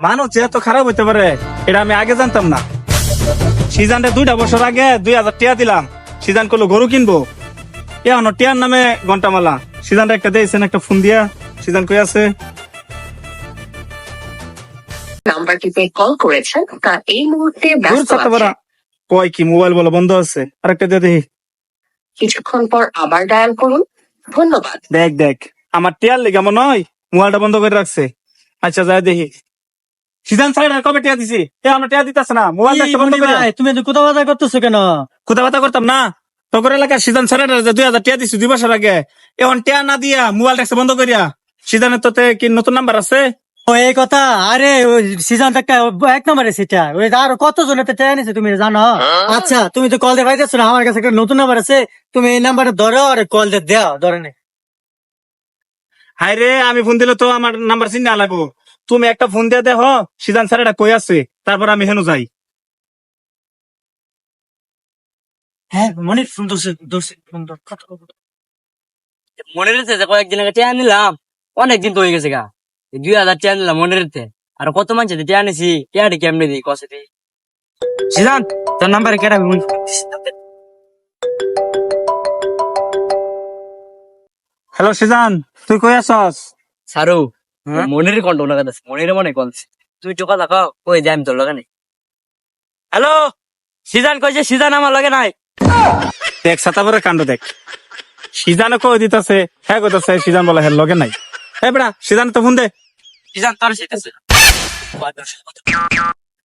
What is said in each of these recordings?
মানুষ যে এত খারাপ হইতে পারে এটা আমি আগে জানতাম না। সিজানটা দুইটা বছর আগে দুই হাজার টিয়া দিলাম। সিজান করল গরু কিনবো? এখন টিয়ার নামে ঘন্টামালা সিজানটা একটা দিয়েছেন একটা ফোন দিয়া। সিজান কই আছে? নাম্বারটিতে কল করেছেন? তা এই মুহূর্তে ব্যস্ত আছে। কয় কি মোবাইল বলো বন্ধ আছে। আরেকটা দিয়ে দেখি। কিছুক্ষণ পর আবার ডায়াল করুন। ধন্যবাদ। দেখ দেখ। আমার টিয়ার লেগে মনে হয় মোবাইলটা বন্ধ করে রাখছে। আচ্ছা যাই দেখি। সিজান সাইড কবে টিয়া দিছি? এ আমার টিয়া দিতেছে না মোবাইল কি বন্ধ করে। তুমি কোথাও বাজার করতেছো কেন? কোথা কথা করতাম না। তখন এলাকার সিজন সারাটা দুই হাজার টিয়া দিছি দুই বছর আগে এখন টিয়া না দিয়া মোবাইল ট্যাক্স বন্ধ করিয়া সিজনের তোতে কি নতুন নাম্বার আছে? ও এই কথা? আরে সিজন একটা এক নম্বরে সেটা। ওই আর কত জনের তো ট্রেন আছে তুমি জানো? আচ্ছা তুমি তো কল দিয়ে পাইতেছো না আমার কাছে একটা নতুন নাম্বার আছে তুমি এই নাম্বারে ধরো আর কল দিয়ে দাও ধরে নে। হাই রে আমি ফোন দিলে তো আমার নাম্বার চিন্তা লাগবো। তুমি একটা ফোন দিয়ে দেখো সিজন সারাটা কই আছে? তারপর আমি হেন যাই। হ্যাঁ সুন্দর সুন্দর সুন্দর মনে রয়েছে যে কয়েকদিন আগে টিয়া নিলাম অনেকদিন তো হয়ে গেছে গা। দুই হাজার টিয়া নিলাম মনে রয়েছে আর কত মানুষ টিয়া নিছি টিয়াটি কেমনে দিই কষে দিই। সিদ্ধান্ত তোর নাম্বারে কেটা হ্যালো সিজান তুই কই আছস? সারু? মনের কন্ট না কথা মনের মনে কলছে তুই কথা কও কই যাই আমি তোর লগে নাই হ্যালো সিজান কইছে সিজান আমার লগে নাই। দেখ সাতাবরে কাণ্ড দেখ। সিজানে কই দিতেছে হ্যাঁ কইতাছে সিজান বলে হ্যাঁ লগে নাই। এ বেড়া সিজান তো ফোন দে। সিজান তোর সেটাছে।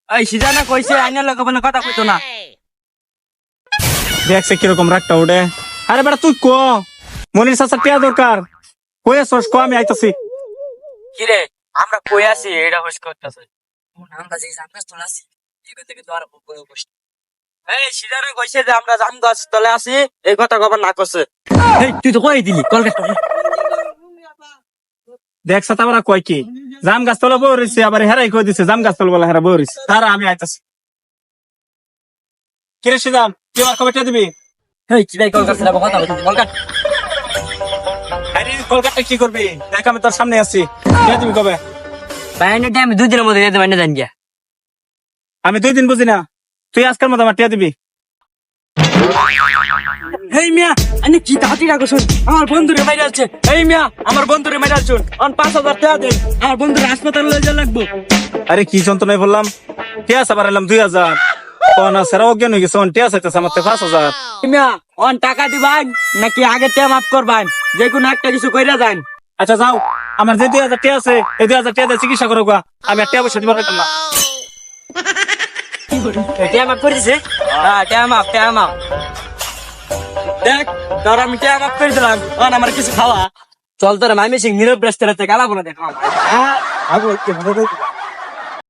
এই সিজানা কইছে আইনার লগে মানে কথা কইতো না। দেখছে কীরকম রাগটা উঠে আরে বেটা তুই ক? মনির চাচা টিয়া দরকার। কই আছস? ক আমি আইতাছি। কিরে আমরা কই আছি? এটা হোস করতেছে। আমরা যে জাম গাছ তলে আছি এখান থেকে তো আর উপরে বসে এই সিজারে কইছে যে আমরা জাম গাছ তলে আছি এই কথা কবার না করছে। এই তুই তো কই দিলি? কল কাট দেখ সাতাবরা কয় কি? জাম গাছ তলে বই আবার হেরাই কই দিছে? জাম গাছ তলে বলে হেরা বই রইছে তারা আমি আইতাছি। কিরে সিজান তুই আমার কবে দিবি? এই কল কাটছে কথা বলছিস? Call cut. আরে কলকাতা কি করবি? দেখ আমি তোর সামনে আছি। দিবি কবে? টাইম দুই দিনের মধ্যে যেতে জান আমি দুই দিন বুঝি না। তুই আজকের মতো আমার টিয়া দিবি। এই মিয়া আনি কি তাড়াতাড়ি রাখো শুন। আমার বন্ধুরে মাইরা আছে এই মিয়া আমার বন্ধুরে মাইরা শুন। অন পাঁচ হাজার টাকা দেন আমার বন্ধুরে হাসপাতালে লয়ে যা লাগবো। আরে কি যন্ত্রণায় বললাম? টিয়া সাবার এলাম দুই হাজার? ও না সেরা অজ্ঞান হয়ে গেছে টিয়া চাইতেছে আমার পাঁচ হাজার। মিয়া অন টাকা দিবান নাকি আগে টাকা মাফ করবান যে কোনো একটা কিছু কইরা যান। আচ্ছা যাও। আমার যে দুই হাজার টিয়া আছে এই দুই হাজার টিয়া দিয়ে চিকিৎসা করো গা। আমি আর টিয়া পয়সা দিবার পারতাম না টাকা মাফ করে দিছে হ্যাঁ টাকা মাফ টাকা মাফ দেখ তোর আমি টাকা মাফ করে দিলাম। অন আমার কিছু খাওয়া। চল তোর মামি সিং নীরব রেস্টুরেন্টে গালাবো না দেখো আগে